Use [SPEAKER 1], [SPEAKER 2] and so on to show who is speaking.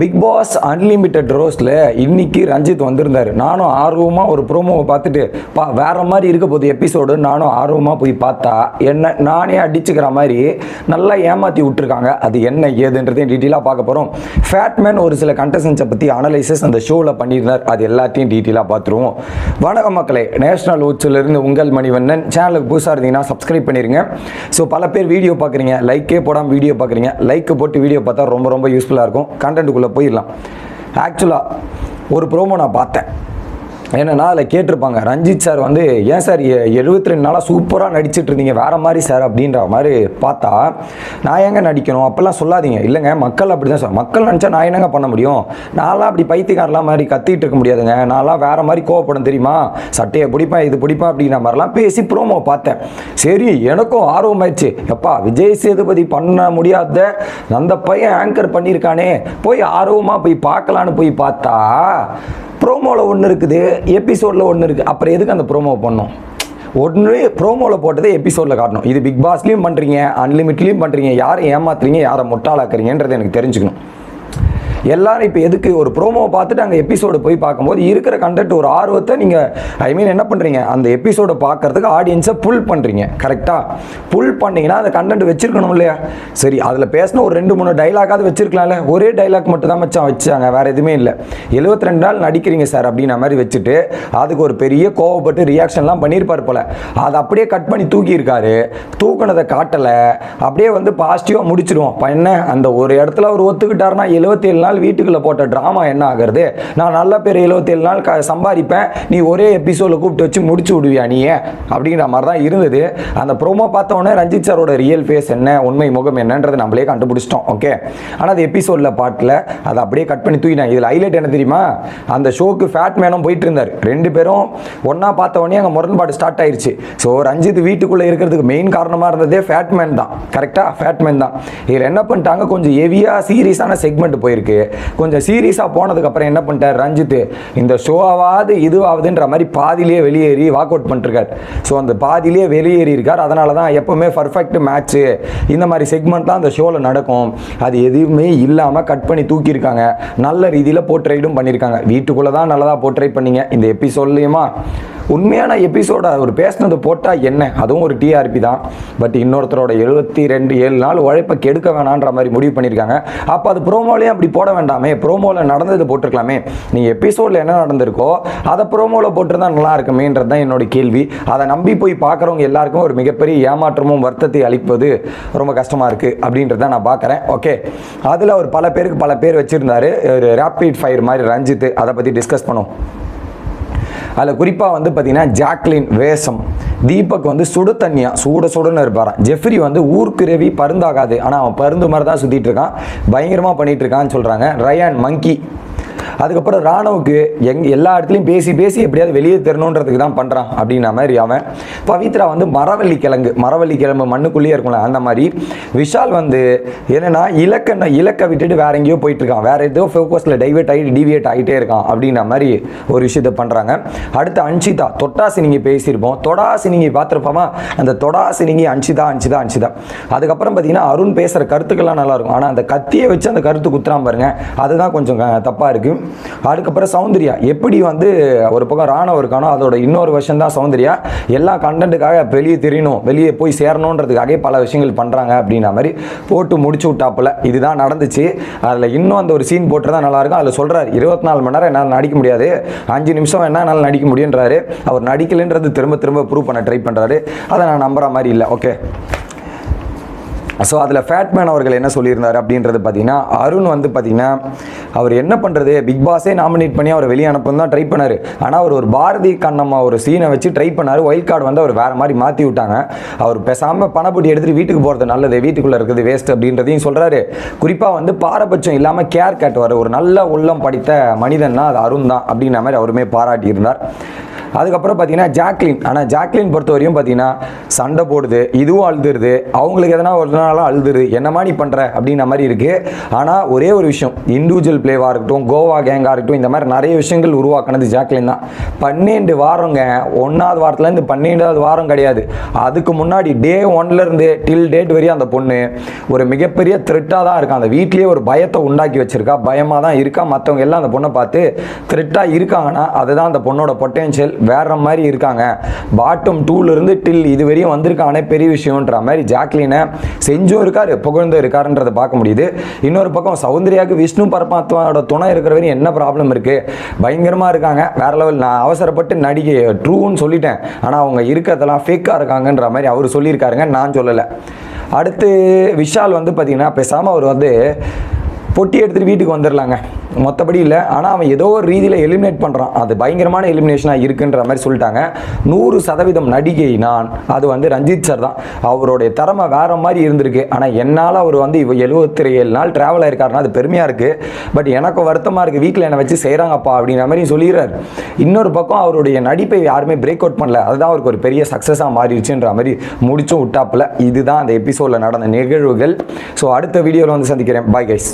[SPEAKER 1] Big pass unlimited ரோஸில் இன்னைக்கு ரஞ்சித் வந்திருந்தார். நானும் ஆர்வமாக ஒரு ப்ரோமோவை பார்த்துட்டு பா வேற மாதிரி இருக்க போகுது எபிசோடு நானும் ஆர்வமாக போய் பார்த்தா என்ன நானே அடிச்சுக்கிற மாதிரி நல்லா ஏமாற்றி விட்டுருக்காங்க. அது என்ன ஏதுன்றதையும் டீட்டெயிலாக பார்க்க போகிறோம் ஃபேட்மேன் ஒரு சில கண்டஸ்டன்ஸை பற்றி அனலைசஸ் அந்த ஷோவில் பண்ணியிருந்தார். அது எல்லாத்தையும் டீட்டெயிலாக பார்த்துருவோம். வணக்க மக்களே. நேஷனல் இருந்து உங்கள் மணிவண்ணன். சேனலுக்கு புதுசாக இருந்தீங்கன்னா சப்ஸ்கிரைப் பண்ணிருங்க. ஸோ பல பேர் வீடியோ பார்க்குறீங்க. லைக்கே போடாமல் வீடியோ பார்க்குறீங்க. லைக் போட்டு வீடியோ பார்த்தா ரொம்ப ரொம்ப யூஸ்ஃபுல்லாக இருக்கும். கண்டென்ட்டுக்குள்ளே போயிடலாம் ஆக்சுவலாக ஒரு ப்ரோமோ நான் பார்த்தேன். என்னென்னா அதில் கேட்டிருப்பாங்க ரஞ்சித் சார் வந்து ஏன் சார் எழுபத்தி ரெண்டு நாளாக சூப்பராக நடிச்சிட்டு இருந்தீங்க வேற மாதிரி சார் அப்படின்ற மாதிரி பார்த்தா நான் ஏங்க நடிக்கணும்? அப்பெல்லாம் சொல்லாதீங்க. இல்லைங்க மக்கள் அப்படி தான் சார் மக்கள் நினச்சா நான் என்னங்க பண்ண முடியும்? நான்லாம் அப்படி பைத்தியக்காரலாம் மாதிரி கத்திட்டு இருக்க முடியாதுங்க. நான்லாம் வேற மாதிரி கோவப்படும் தெரியுமா? சட்டையை பிடிப்பேன் இது பிடிப்பேன் அப்படிங்கிற மாதிரிலாம் பேசி ப்ரோமோ பார்த்தேன். சரி எனக்கும் ஆர்வமாயிடுச்சு. எப்பா விஜய் சேதுபதி பண்ண முடியாத அந்த பையன் ஆங்கர் பண்ணியிருக்கானே. போய் ஆர்வமாக போய் பார்க்கலான்னு போய் பார்த்தா ப்ரோமோவில் ஒன்று இருக்குது எபிசோடில் ஒன்று இருக்குது அப்புறம் எதுக்கு அந்த ப்ரோமோ பண்ணோம் ஒன்று ப்ரோமோவில் போட்டதை எபிசோடில் காட்டணும். இது பிக் பாஸ்லேயும் பண்ணுறீங்க அன்லிமிட்லேயும் பண்ணுறீங்க யாரை ஏமாத்துறீங்க யாரை முட்டாளாக்குறீங்கன்றது எனக்கு தெரிஞ்சுக்கணும். எல்லாரும் இப்போ எதுக்கு ஒரு ப்ரோமோவை பார்த்துட்டு அங்கே எபிசோடு போய் பார்க்கும்போது இருக்கிற கண்டென்ட் ஒரு ஆர்வத்தை நீங்கள் ஐ மீன் என்ன பண்ணுறீங்க அந்த எபிசோடை பார்க்கறதுக்கு ஆடியன்ஸை புல் பண்ணுறீங்க கரெக்டாக புல் பண்ணிங்கன்னா அந்த கண்டென்ட் வச்சுருக்கணும் இல்லையா? சரி அதில் பேசின ஒரு ரெண்டு மூணு டைலாகாவது வச்சுருக்கலாம்ல. ஒரே டைலாக் மட்டும் தான் மச்சான் வச்சாங்க வேறு எதுவுமே இல்லை. எழுபத்தி ரெண்டு நாள் நடிக்கிறீங்க சார் அப்படின்ற மாதிரி வச்சுட்டு அதுக்கு ஒரு பெரிய கோவப்பட்டு ரியாக்ஷன்லாம் பண்ணியிருப்பார் போல். அதை அப்படியே கட் பண்ணி தூக்கியிருக்காரு. தூக்குனதை காட்டலை. அப்படியே வந்து பாசிட்டிவாக முடிச்சிடுவோம் என்ன? அந்த ஒரு இடத்துல அவர் ஒத்துக்கிட்டாருன்னா எழுபத்தேழு நாள் வீட்டுக்குள்ளே போட்ட ட்ராமா என்ன ஆகிறது? நான் நல்ல பேர் எழுபத்தேழு நாள் க சம்பாதிப்பேன். நீ ஒரே எபிசோடில் கூப்பிட்டு வச்சு முடிச்சு விடுவியா நீ? அப்படிங்கிற மாதிரி தான் இருந்தது. அந்த ப்ரோமோ பார்த்தோன்னே ரஞ்சித் சாரோட ரியல் ஃபேஸ் என்ன உண்மை முகம் என்னன்றதை நம்மளே கண்டுபிடிச்சிட்டோம் ஓகே ஆனால் அது எபிசோடில் பாட்டில் அதை அப்படியே கட் பண்ணி தூக்கினாங்க இதில் ஹைலைட் என்ன தெரியுமா? அந்த ஷோக்கு ஃபேட் மேனும் போயிட்டு இருந்தார். ரெண்டு பேரும் ஒன்றா பார்த்த உடனே அங்கே முரண்பாடு ஸ்டார்ட் ஆயிருச்சு. ஸோ ரஞ்சித் வீட்டுக்குள்ளே இருக்கிறதுக்கு மெயின் காரணமாக இருந்ததே ஃபேட் மேன் தான். கரெக்டாக ஃபேட் மேன் தான். இதில் என்ன பண்ணிட்டாங்க? கொஞ்சம் ஹெவியாக சீரியஸான செக்மெண்ட் போயிருக்கு. கொஞ்சம் சீரியஸாக போனதுக்கப்புறம் என்ன பண்ணிட்டார் ரஞ்சித்? இந்த ஷோவாவது இதுவாகுதுன்ற மாதிரி பாதியிலேயே வெளியேறி வாக் அவுட் பண்ணிருக்கார். ஸோ அந்த பாதியிலேயே வெளியேறி இருக்கார். அதனால தான் எப்பவுமே பர்ஃபெக்ட் மேட்ச்சு இந்த மாதிரி செக்மெண்ட் தான் அந்த ஷோவில் நடக்கும். அது எதுவுமே இல்லாமல் கட் பண்ணி தூக்கியிருக்காங்க. நல்ல ரீதியில் போர்ட்ரைடும் பண்ணியிருக்காங்க. வீட்டுக்குள்ளே தான் நல்லதாக போர்ட்ரைட் பண்ணீங்க. இந்த எபிசோட்லேயுமா உண்மையான எபிசோட அவர் பேசினது போட்டால் என்ன? அதுவும் ஒரு டிஆர்பி தான். பட் இன்னொருத்தரோட எழுபத்தி ரெண்டு ஏழு நாள் உழைப்பை கெடுக்க வேணான்ற மாதிரி முடிவு பண்ணியிருக்காங்க. அப்போ அது ப்ரோமோலையும் அப்படி போட வேண்டாமே ப்ரோமோவில் நடந்தது போட்டிருக்கலாமே. நீ எபிசோடில் என்ன நடந்திருக்கோ அதை ப்ரோமோவில் போட்டிருந்தா நல்லா இருக்குமேன்றது தான் என்னோட கேள்வி. அதை நம்பி போய் பார்க்குறவங்க எல்லாருக்கும் ஒரு மிகப்பெரிய ஏமாற்றமும் வருத்தத்தை அளிப்பது ரொம்ப கஷ்டமாக இருக்குது அப்படின்றத நான் பார்க்குறேன். ஓகே அதில் அவர் பல பேருக்கு பல பேர் வச்சுருந்தாரு. ஒரு ரேப்பிட் ஃபயர் மாதிரி ரஞ்சித் அதை பற்றி டிஸ்கஸ் பண்ணும் அதில் குறிப்பாக வந்து பார்த்தீங்கன்னா ஜாக்லின் வேஷம். தீபக் வந்து சுடு தண்ணியா சூட சுடுன்னு இருப்பாரான் ஜெஃப்ரி வந்து ஊர்க்குருவி பருந்தாகாது. ஆனால் அவன் பருந்து மாதிரி தான் சுற்றிட்டு இருக்கான். பயங்கரமாக பண்ணிகிட்டு இருக்கான்னு சொல்கிறாங்க ரயான் மங்கி அதுக்கப்புறம் ராணுவுக்கு எங் எல்லா இடத்துலையும் பேசி பேசி எப்படியாவது வெளியே தரணுன்றதுக்கு தான் பண்ணுறான் அப்படின்ன மாதிரி அவன். பவித்ரா வந்து மரவள்ளி கிழங்கு மரவள்ளி கிழங்கு மண்ணுக்குள்ளேயே இருக்கும்ல அந்த மாதிரி. விஷால் வந்து என்னன்னா இலக்க இலக்கை விட்டுட்டு வேற எங்கேயோ போயிட்டுருக்கான் வேறு வேற ஏதோ ஃபோக்கஸில் டைவெர்ட் ஆகி டிவியேட் ஆகிட்டே இருக்கான் அப்படின்ற மாதிரி ஒரு விஷயத்த பண்ணுறாங்க அடுத்து அன்ஷிதா தொட்டாசினிங்கி பேசியிருப்போம். தொடாசினிங்கி பார்த்துருப்போமா? அந்த தொடாசினிங்கி அன்ஷிதா அன்ஷிதா அன்ஷிதா. அதுக்கப்புறம் பார்த்தீங்கன்னா அருண் பேசுகிற கருத்துக்கள்லாம் நல்லாயிருக்கும் ஆனால் அந்த கத்தியை வச்சு அந்த கருத்து குத்துறான் பாருங்க. அதுதான் கொஞ்சம் தப்பாக இருக்குது அதுக்கப்புறம் சௌந்தர்யா. எப்படி வந்து ஒரு பக்கம் ராணுவம் இருக்கானோ அதோட இன்னொரு வருஷம் தான் சௌந்தர்யா. எல்லா கண்டென்ட்டுக்காக வெளியே தெரியணும் வெளியே போய் சேரணுன்றதுக்காகவே பல விஷயங்கள் பண்ணுறாங்க அப்படின்ற மாதிரி போட்டு முடிச்சு விட்டாப்புல. இதுதான் நடந்துச்சு. அதில் இன்னும் அந்த ஒரு சீன் போட்டு தான் நல்லாயிருக்கும் அதில் சொல்கிறார் இருபத்தி நாலு மணி நேரம் என்னால் நடிக்க முடியாது. அஞ்சு நிமிஷம் என்ன என்னால் நடிக்க முடியுன்றாரு. அவர் நடிக்கலைன்றது திரும்ப திரும்ப ப்ரூவ் பண்ண ட்ரை பண்ணுறாரு அதை நான் நம்புகிற மாதிரி இல்லை. ஓகே ஸோ அதில் ஃபேட்மேன் அவர்கள் என்ன சொல்லியிருந்தார் அப்படின்றது பார்த்தீங்கன்னா அருண் வந்து பார்த்தீங்கன்னா அவர் என்ன பண்ணுறது பிக் பாஸே நாமினேட் பண்ணி அவர் வெளியே அனுப்பணும் தான் ட்ரை பண்ணார். ஆனால் அவர் ஒரு பாரதி கண்ணம்மா ஒரு சீனை வச்சு ட்ரை பண்ணார். ஒயில்ட் கார்டு வந்து அவர் வேறு மாதிரி மாற்றி விட்டாங்க. அவர் பேசாமல் பணப்பொட்டி எடுத்துகிட்டு வீட்டுக்கு போகிறது நல்லது வீட்டுக்குள்ளே இருக்கிறது வேஸ்ட் அப்படின்றதையும் சொல்கிறாரு குறிப்பாக வந்து பாரபட்சம் இல்லாமல் கேர் காட்டுவார் ஒரு நல்ல உள்ளம் படித்த மனிதன்னா அது அருண் தான் அப்படின்ற மாதிரி அவருமே பாராட்டியிருந்தார். அதுக்கப்புறம் பார்த்தீங்கன்னா ஜாக்லின். ஆனால் ஜாக்லின் பொறுத்த வரையும் பார்த்தீங்கன்னா சண்டை போடுது இதுவும் அழுதுருது. அவங்களுக்கு எதனா ஒரு நாளாக அழுதுரு என்ன மாதிரி பண்ணுற அப்படின்ற மாதிரி இருக்குது ஆனால் ஒரே ஒரு விஷயம் இண்டிவிஜுவல் பிளேவாக இருக்கட்டும் கோவா கேங்காக இருக்கட்டும் இந்த மாதிரி நிறைய விஷயங்கள் உருவாக்குனது ஜாக்லின் தான். பன்னெண்டு வாரங்க ஒன்றாவது வாரத்துலேருந்து பன்னெண்டாவது வாரம் கிடையாது. அதுக்கு முன்னாடி டே ஒன்லேருந்து டில் டேட் வரையும் அந்த பொண்ணு ஒரு மிகப்பெரிய த்ரெட்டாக தான் இருக்கா. அந்த வீட்லேயே ஒரு பயத்தை உண்டாக்கி வச்சிருக்கா. பயமாக தான் இருக்கா. மற்றவங்க எல்லாம் அந்த பொண்ணை பார்த்து த்ரெட்டாக இருக்காங்கன்னா அதுதான் அந்த பொண்ணோட பொட்டென்ஷியல் வேற மாதிரி இருக்காங்க. பாட்டம் டூலேருந்து டில் இது வரையும் வந்திருக்கானே பெரிய விஷயம்ன்ற மாதிரி ஜாக்லினை செஞ்சும் இருக்கார் புகழ்ந்தும் இருக்காருன்றதை பார்க்க முடியுது. இன்னொரு பக்கம் சௌந்தர்யாவுக்கு விஷ்ணு பரமாத்மாவோட துணை இருக்கிற வரையும் என்ன ப்ராப்ளம் இருக்குது பயங்கரமாக இருக்காங்க. வேற லெவல் நான் அவசரப்பட்டு நடிகை ட்ரூன்னு சொல்லிட்டேன். ஆனால் அவங்க இருக்கிறதெல்லாம் ஃபேக்காக இருக்காங்கன்ற மாதிரி அவர் சொல்லியிருக்காருங்க. நான் சொல்லலை. அடுத்து விஷால் வந்து பார்த்தீங்கன்னா பேசாமல் அவர் வந்து பொட்டி எடுத்துகிட்டு வீட்டுக்கு வந்துடலாங்க. மற்றபடி இல்லை. ஆனால் அவன் ஏதோ ஒரு ரீதியில் எலிமினேட் பண்ணுறான் அது பயங்கரமான எலிமினேஷனாக இருக்குன்ற மாதிரி சொல்லிட்டாங்க. நூறு சதவீதம் நடிகை நான். அது வந்து ரஞ்சித் சார் தான். அவருடைய திறமை வேறு மாதிரி இருந்திருக்கு. ஆனால் என்னால் அவர் வந்து இவ எழுபத்தி ஏழு நாள் ட்ராவல் ஆயிருக்காருன்னா அது பெருமையாக இருக்குது பட் எனக்கு வருத்தமாக இருக்குது வீட்டில் என்னை வச்சு செய்கிறாங்கப்பா அப்படிங்கிற மாதிரி சொல்லிடுறாரு. இன்னொரு பக்கம் அவருடைய நடிப்பை யாருமே பிரேக் அவுட் பண்ணல. அதுதான் அவருக்கு ஒரு பெரிய சக்ஸஸாக மாறிடுச்சுன்ற மாதிரி முடிச்சும் விட்டாப்புல. இதுதான் அந்த எபிசோடில் நடந்த நிகழ்வுகள். ஸோ அடுத்த வீடியோவில் வந்து சந்திக்கிறேன். Bye guys